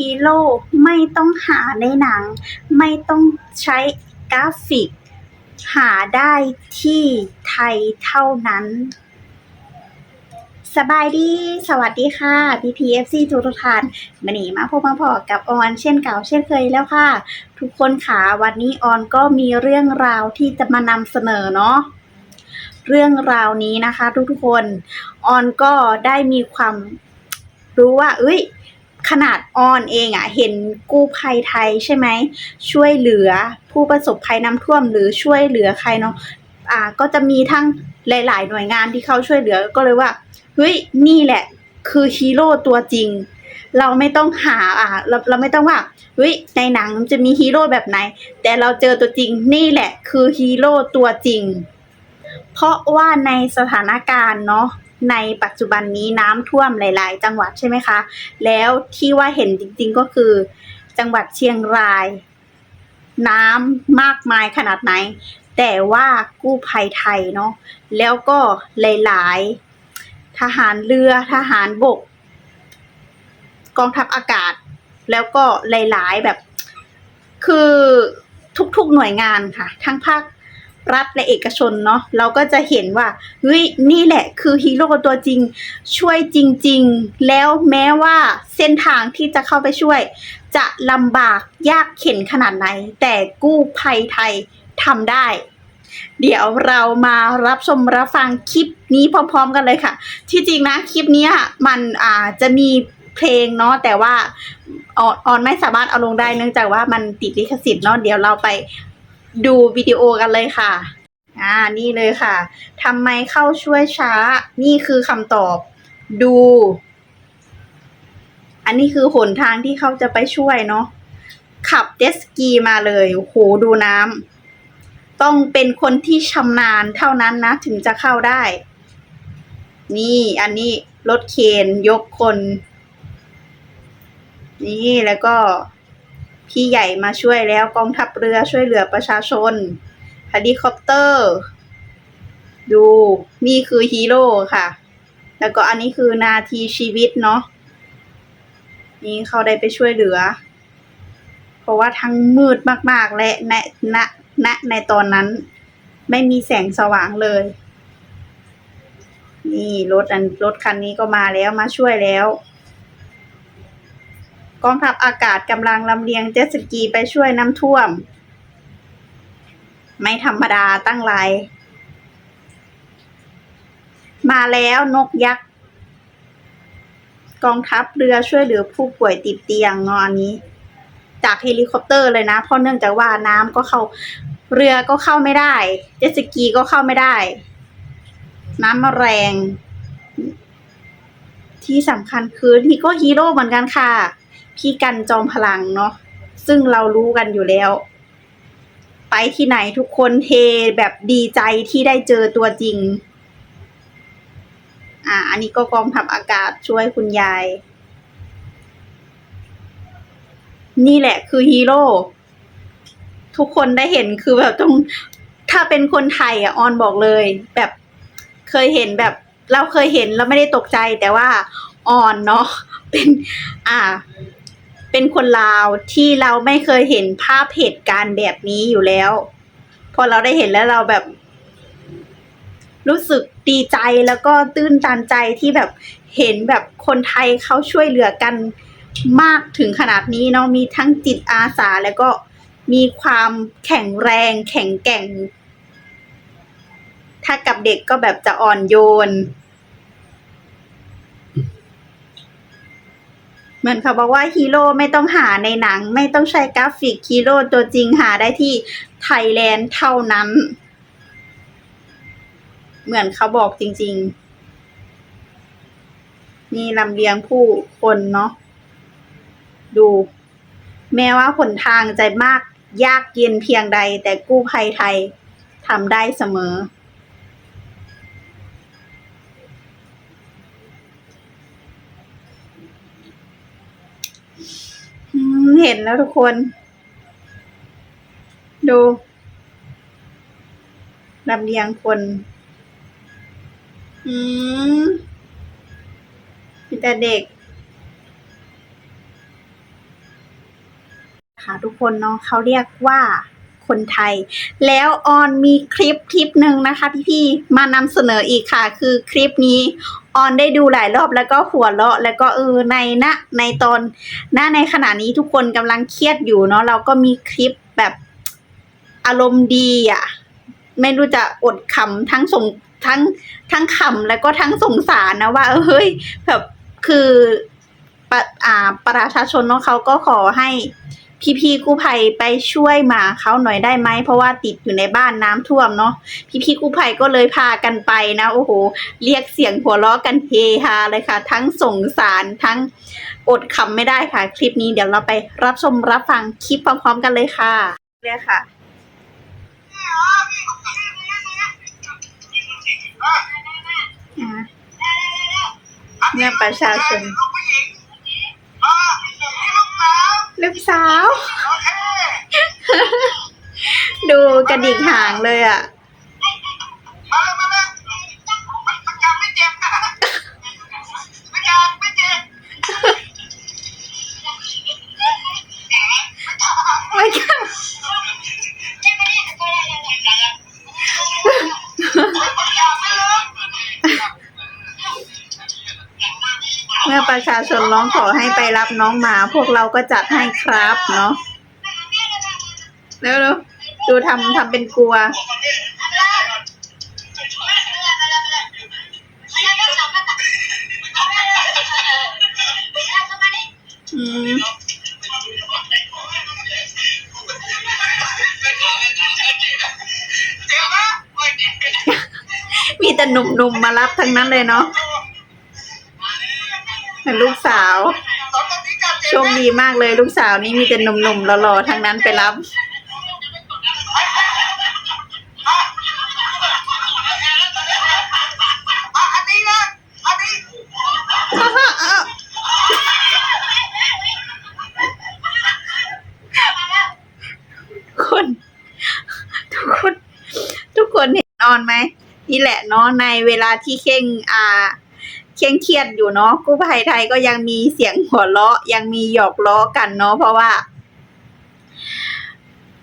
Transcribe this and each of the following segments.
ฮีโร่ไม่ต้องหาในหนัง ไม่ต้องใช้กราฟิก หาได้ที่ไทยเท่านั้น สบายดี สวัสดีค่ะ PPFC ทุกทุกท่านมาหนีมาพบมาพอกับออนเช่นเก่าเช่นเคยแล้วค่ะ ทุกคนค่ะวันนี้ออนก็มีเรื่องราวที่จะมานำเสนอเนาะเรื่องราวนี้นะคะ ทุกๆคนออนก็ได้มีความรู้ว่า เอ้ย ขนาดออนเองอะ่ะ เห็นกู้ภัยไทยใช่ไหม ช่วยเหลือผู้ประสบภัยน้ำท่วมหรือช่วยเหลือใครเนาะอ่าก็จะมีทั้งหลาย ๆ หน่วยงานที่เขาช่วยเหลือก็เลยว่าเฮ้ยนี่แหละ คือฮีโร่ตัวจริง เราไม่ต้องหาอ่าเราเราไม่ต้องว่าเฮ้ยในหนังจะมีฮีโร่แบบไหน แต่เราเจอตัวจริงนี่แหละคือฮีโร่ตัวจริง เพราะว่าในสถานการณ์เนาะ ในปัจจุบันนี้น้ำท่วมหลาย ๆ จังหวัดใช่ไหมคะ แล้วที่ว่าเห็นจริง ๆ ก็คือ จังหวัดเชียงราย น้ำมากมายขนาดไหน แต่ว่ากู้ภัยไทยเนาะแล้วก็หลาย ๆ ทหารเรือทหารบก กองทัพอากาศ แล้วก็หลาย ๆ แบบ คือทุก ๆ หน่วยงานค่ะ ทั้งภาค รัฐและเอกชนเนาะเราก็จะเห็นว่าเฮ้ยนี่แหละคือฮีโร่ตัวจริง ช่วยจริง ๆ แล้วแม้ว่าเส้นทางที่จะเข้าไปช่วย จะลำบากยากเข็นขนาดไหน แต่กู้ภัยไทยทำได้ เดี๋ยวเรามารับชมรับฟังคลิปนี้พร้อม ๆ กันเลยค่ะ ที่จริงนะคลิปนี้มันอ่าจะมีเพลงเนาะแต่ว่าออนออนไม่สามารถเอาลงได้เนื่องจากว่ามันติดลิขสิทธิ์เนาะเดี๋ยวเราไป ดูวิดีโอกันเลยค่ะ อ่า นี่เลยค่ะทำไมเข้าช่วยช้า นี่คือคำตอบ ดู อันนี้คือหนทางที่เขาจะไปช่วยเนาะ ขับเจ็ตสกีมาเลยโหดูน้ำ ต้องเป็นคนที่ชำนาญเท่านั้นนะ ถึงจะเข้าได้ นี่ อันนี้รถเคนยกคน นี่แล้วก็ พี่ใหญ่มาช่วยแล้วกองทัพเรือช่วยเหลือประชาชนเฮลิคอปเตอร์ ดูนี่คือฮีโร่ค่ะ แล้วก็อันนี้คือนาทีชีวิตเนาะนี่เขาได้ไปช่วยเหลือ เพราะว่าทั้งมืดมาก ๆ และณณณในตอนนั้น ไม่มีแสงสว่างเลย นี่รถอันรถคันนี้ก็มาแล้วมาช่วยแล้ว กองทัพอากาศกำลังลำเลียงเจ็ตสกีไปช่วยน้ำท่วม ไม่ธรรมดาตั้งหลมาแล้วนกยักษ์กองทัพเรือช่วยเหลือผู้ป่วยติดเตียงเนอนนี้ จากเฮลิคอปเตอร์เลยนะ เพราะเนื่องจากว่าน้ำก็เข้าเรือก็เข้าไม่ได้ เจ็ตสกีก็เข้าไม่ได้ น้ำมาแรง ที่สำคัญคือนี่ก็ฮีโร่เหมือนกันค่ะ พี่กันจอมพลังเนาะซึ่งเรารู้กันอยู่แล้ว ไปที่ไหนทุกคนเทแบบดีใจที่ได้เจอตัวจริง อ่า อันนี้ก็กองทัพอากาศช่วยคุณยาย นี่แหละคือฮีโร่ทุกคนได้เห็นคือแบบต้องถ้าเป็นคนไทยอะออนบอกเลย แบบเคยเห็นแบบเราเคยเห็นแล้วไม่ได้ตกใจแต่ว่าออนเนาะเป็น อ่า เป็นคนลาวที่เราไม่เคยเห็นภาพเหตุการณ์แบบนี้อยู่แล้ว พอเราได้เห็นแล้วเราแบบ รู้สึกดีใจแล้วก็ตื้นตันใจที่แบบเห็นแบบคนไทยเขาช่วยเหลือกันมากถึงขนาดนี้เนาะมีทั้งจิตอาสาแล้วก็มีความแข็งแรง แข็งแกร่ง ถ้ากับเด็กก็แบบจะอ่อนโยน เหมือนเขาบอกว่าฮีโร่ไม่ต้องหาในหนัง ไม่ต้องใช้กราฟิกฮีโร่ตัวจริงหาได้ที่ไทยแลนด์เท่านั้น เหมือนเขาบอกจริง ๆ นี่ลำเลียงผู้คนเนาะดู แม้ว่าผลทางจะมากยากเย็นเพียงใด แต่กู้ภัยไทยทำได้เสมอ เห็นแล้วทุกคน ดูลำเลียงคน อืมมีแต่เด็ก ค่ะทุกคนเนาะเขาเรียกว่าคนไทย แล้วออนมีคลิปคลิปหนึ่งนะคะพี่ๆมานำเสนออีกค่ะ คือคลิปนี้ ออนได้ดูหลายรอบแล้วก็หัวเราะ แล้วก็เออในณในตอนณในขณะนี้ทุกคนกำลังเครียดอยู่เนาะเราก็มีคลิปแบบอารมณ์ดีอะ ไม่รู้จะอดขำทั้งสงทั้งทั้งขำแล้วก็ทั้งสงสารนะว่าเฮ้ยแบบคือปะอ่าประชาชนเนาะเขาก็ขอให้ พี่ๆกู้ภัยไปช่วยหมาเขาหน่อยได้ไหมเพราะว่าติดอยู่ในบ้านน้ำท่วมเนาะพี่ๆกู้ภัยก็เลยพากันไปนะโอ้โห เรียกเสียงหัวเราะกันเฮฮาเลยค่ะ ทั้งสงสารทั้งอดขำไม่ได้ค่ะ คลิปนี้เดี๋ยวเราไปรับชมรับฟังคลิปพร้อมๆกันเลยค่ะเลยค่ะอ่าเนี่ยประชาชน ลูกผู้หญิงอ่านี่ลูกสาว ลูก สาวโอเคดูกระดิกหางเลยอะ ประชาชนร้องขอให้ไปรับน้องหมา พวกเราก็จัดให้ครับเนาะเร็วๆดูทำทำเป็นกลัว อืมเจ็บนะโอ้ยเจ็บมีแต่หนุ่มๆมารับทั้งนั้นเลยเนาะ ลูกสาว โชคดีมากเลยลูกสาวนี่มีแต่หนุ่มๆหล่อๆทั้งนั้นไปรับ คน ทุกคน ทุกคนเห็นนอนไหมนี่แหละเนาะในเวลาที่เข่งอ่า เคร่งเครียดอยู่เนาะกู้ภัยไทยก็ยังมีเสียงหัวเราะ ยังมีหยอกล้อกันเนาะเพราะว่า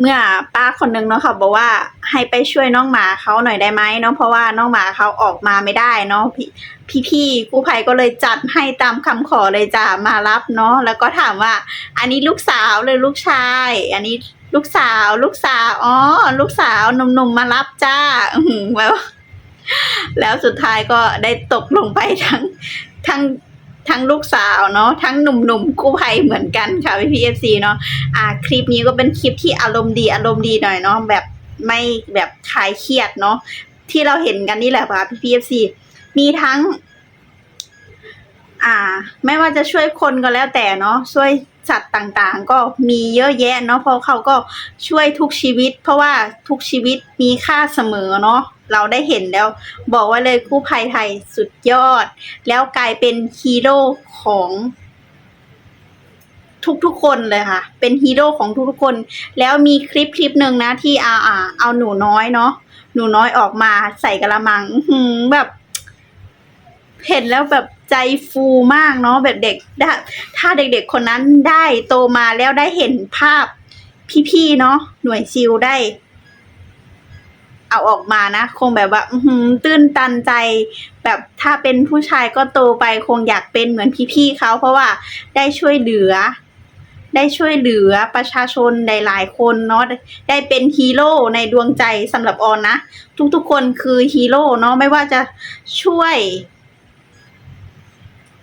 เมื่อป้าคนนึงเนาะค่ะบอกว่าให้ไปช่วยน้องหมาเขาหน่อยได้ไหมเนาะเพราะว่าน้องหมาเขาออกมาไม่ได้เนาะพี่พี่พี่ๆกู้ภัยก็เลยจัดให้ตามคำขอเลยจ้ามารับเนาะแล้วก็ถามว่า อันนี้ลูกสาวหรือลูกชาย อันนี้ลูกสาว ลูกสาวอ๋อลูกสาวหนุ่มๆมารับจ้า อื้อหือแล้ว แล้วสุดท้ายก็ได้ตกลงไปทั้งทั้งทั้งลูกสาวเนาะทั้งหนุ่มๆกู้ภัยเหมือนกันค่ะพี่พีเอฟซีเนาะอ่า คลิปนี้ก็เป็นคลิปที่อารมณ์ดีอารมณ์ดีหน่อยเนาะแบบไม่แบบคลายเครียดเนาะที่เราเห็นกันนี่แหละค่ะพี่พีเอฟซีมีทั้ง อ่า ไม่ว่าจะช่วยคนก็แล้วแต่เนาะช่วยสัตว์ต่างๆ ก็มีเยอะแยะเนาะเพราะเขาก็ช่วยทุกชีวิต เพราะว่าทุกชีวิตมีค่าเสมอเนาะ เราได้เห็นแล้ว บอกไว่าเลยกู้ภัยไทยสุดยอด แล้วกลายเป็นฮีโร่ของทุกๆคนเลยค่ะ เป็นฮีโร่ของทุกๆคน แล้วมีคลิปคลิปหนึ่งนะที่อาอาเอาหนูน้อยเนาะหนูน้อยออกมาใส่กระมังหือแบบ เห็นแล้วแบบใจฟูมากเนาะแบบเด็กได้ถ้าเด็กๆคนนั้นได้โตมาแล้วได้เห็นภาพพี่ๆเนาะหน่วยซิลได้ เอาออกมานะ คงแบบว่าอืตื้นตันใจ แบบถ้าเป็นผู้ชายก็โตไปคงอยากเป็นเหมือนพี่ๆเขาเพราะว่าได้ช่วยเหลือ ได้ช่วยเหลือประชาชนหลายๆคนเนาะได้ได้เป็นฮีโร่ในดวงใจสำหรับออนนะ ทุกๆคนคือฮีโร่เนาะไม่ว่าจะช่วย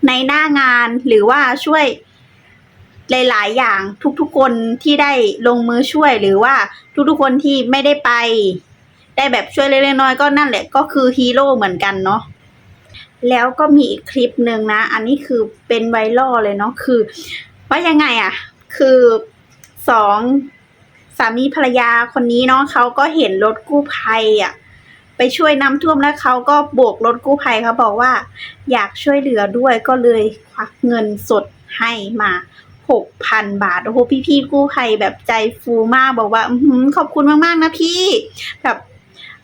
ในหน้างานหรือว่าช่วยหลายๆ อย่างทุกๆคนที่ได้ลงมือช่วยหรือว่าทุกๆคนที่ไม่ได้ไป ได้แบบช่วยเล็กๆน้อยก็นั่นแหละก็คือฮีโร่เหมือนกันเนาะแล้วก็มีอีกคลิปหนึ่งนะ อันนี้คือเป็นไวรัลเลยเนาะคือ ว่ายังไงอะคือสองสามีภรรยาคนนี้เนาะเขาก็เห็นรถกู้ภัยอะไปช่วยน้ำท่วมแล้วเขาก็โบกรถกู้ภัยเขาบอกว่า อยากช่วยเหลือด้วยก็เลยควักเงินสดให้มาหกพันบาทโอ้โหพี่ๆกู้ภัยแบบใจฟูมากบอกว่าอขอบคุณมากๆนะพี่แบบ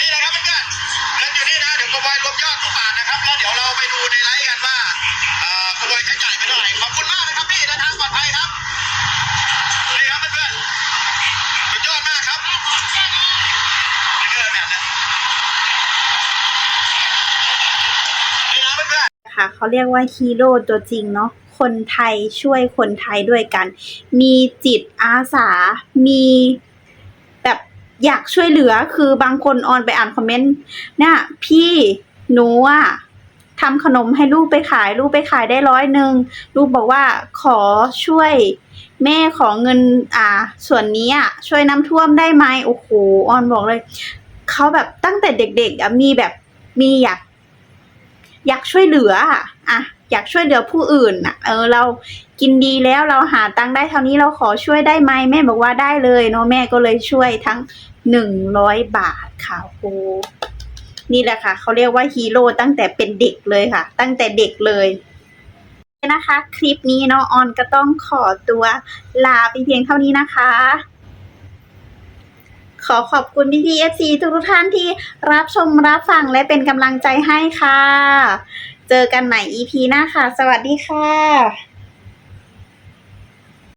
นี่นะครับเพื่อนๆเงินอยู่นี่นะ เดี๋ยวกบอยรวมยอดทุกบาทนะครับแล้วเดี๋ยวเราไปดูในไลฟ์กันว่าเอ่อกบอยใช้จ่ายไปเท่าไหร่ขอบคุณมากนะครับพี่เดินทางปลอดภัยครับนี่ครับเพื่อนๆสุดยอดมากครับนี่คือแบบนั้นนี่นะเพื่อนๆ ค่ะเขาเรียกว่าฮีโร่ตัวจริงเนาะคนไทยช่วยคนไทยด้วยกัน มีจิตอาสา มี อยากช่วยเหลือคือบางคนออนไปอ่านคอมเมนต์เนี่ยพี่หนูอะทำขนมให้ลูกไปขาย ลูกไปขายได้ร้อยหนึ่งลูกบอกว่าขอช่วย แม่ขอเงินอ่า ส่วนนี้อะช่วยน้ำท่วมได้ไหมโอ้โหออนบอกเลยเขาแบบตั้งแต่เด็กๆอะมีแบบมีอยากอยากช่วยเหลืออะอะอยากช่วยเหลือผู้อื่นอะ เออเรากินดีแล้วเราหาตังค์ได้เท่านี้เราขอช่วยได้ไหมแม่บอกว่าได้เลยเนาะแม่ก็เลยช่วยทั้ง หนึ่งร้อยบาทค่ะโอ้นี่แหละค่ะเขาเรียกว่าฮีโร่ตั้งแต่เป็นเด็กเลยค่ะ ตั้งแต่เด็กเลยนะคะ คลิปนี้เนาะออนก็ต้องขอตัวลาไปเพียงเท่านี้นะคะ ขอขอบคุณพี่พีเอฟซีทุกท่านที่รับชมรับฟังและเป็นกำลังใจให้ค่ะ เจอกันใหม่ EP หน้าค่ะ สวัสดีค่ะ